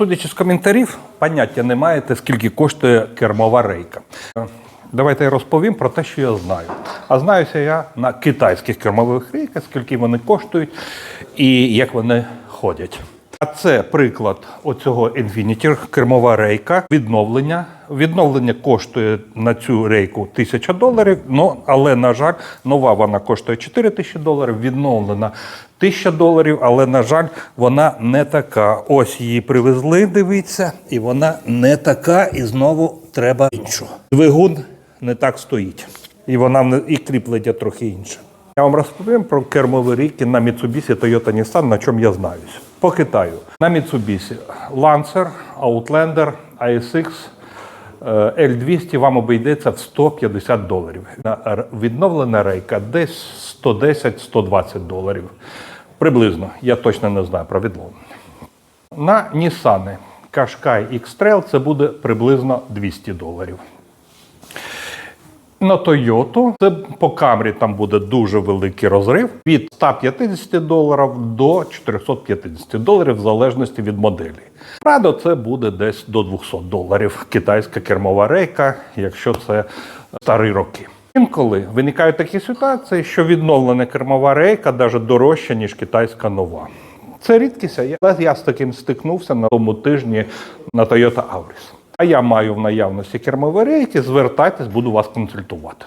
Судячи з коментарів, поняття не маєте, скільки коштує кермова рейка. Давайте я розповім про те, що я знаю. А знаюся я на китайських кермових рейках, скільки вони коштують і як вони ходять. А це приклад оцього Infinity кермова рейка. Відновлення. Відновлення коштує на цю рейку 1000 доларів. Ну але на жаль, нова вона коштує 4 тисячі доларів. Відновлена 1000 доларів, але на жаль, вона не така. Ось її привезли. Дивіться, і вона не така. І знову треба іншу. Двигун не так стоїть, і вона і кріплення трохи інше. Я вам розповім про кермові ріки на Mitsubishi Toyota Nissan, на чому я знаюсь. По Китаю. На Mitsubishi Lancer, Outlander, ASX, е, L200 вам обійдеться в 150 доларів. На Відновлена рейка десь 110-120 доларів. Приблизно. Я точно не знаю про відновлення. На Nissan Qashqai X-Trail це буде приблизно 200 доларів. На Toyota це по камрі там буде дуже великий розрив від 150 доларів до 450 доларів, в залежності від моделі. Радо це буде десь до 200 доларів китайська кермова рейка, якщо це старі роки. Інколи виникають такі ситуації, що відновлена кермова рейка навіть дорожча, ніж китайська нова. Це рідкість, але я з таким стикнувся на тому тижні на Toyota Auris. А я маю в наявності кермові рейки, звертайтесь, буду вас консультувати.